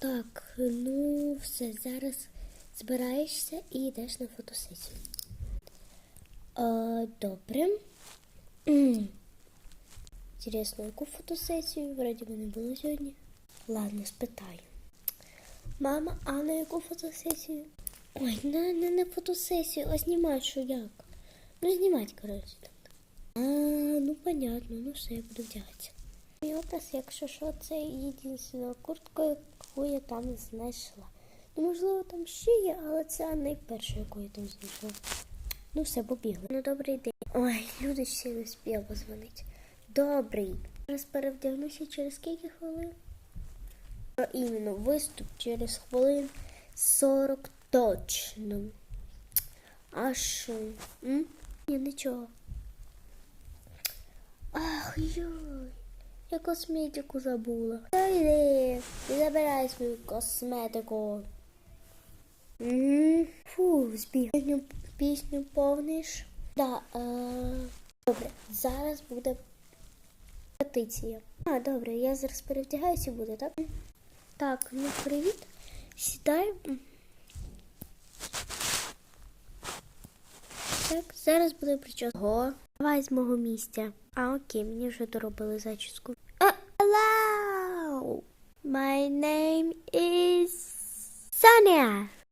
Так, ну все, зараз збираєшся і йдеш на фотосесію. А, добре. Інтересно, яку фотосесію? Вроді би не було сьогодні. Ладно, спитаю. Мама, а на яку фотосесію? Ой, на, не на фотосесію, а знімати що як? Ну, знімати, коротше. А, ну понятно, ну все, я буду вдягатися. Мій образ, якщо що, це єдина куртка, яку я там знайшла. Ну, можливо, там ще є, але це найперша, яку я там знайшла. Ну, все, побігли. Ну, добрий день. Ой, люди ще не спів позвонити. Добрий. Зараз перевдягнуся через скільки хвилин? А іменно виступ через хвилин 40 точно. А що? М? Ні, нічого. Ах, йой. Я косметику забула. Та не забирай свою косметику. Фу, збіг. Пісню, пісню повниш. Да, е, добре, зараз буде петиція. А, добре, я зараз перевдягаюся буде, так? Так, ну привіт. Сідай. Так, зараз буде прическа. Ого. Давай з мого місця. А окей, мені вже доробили зачіску. Hello! My name is Sonia.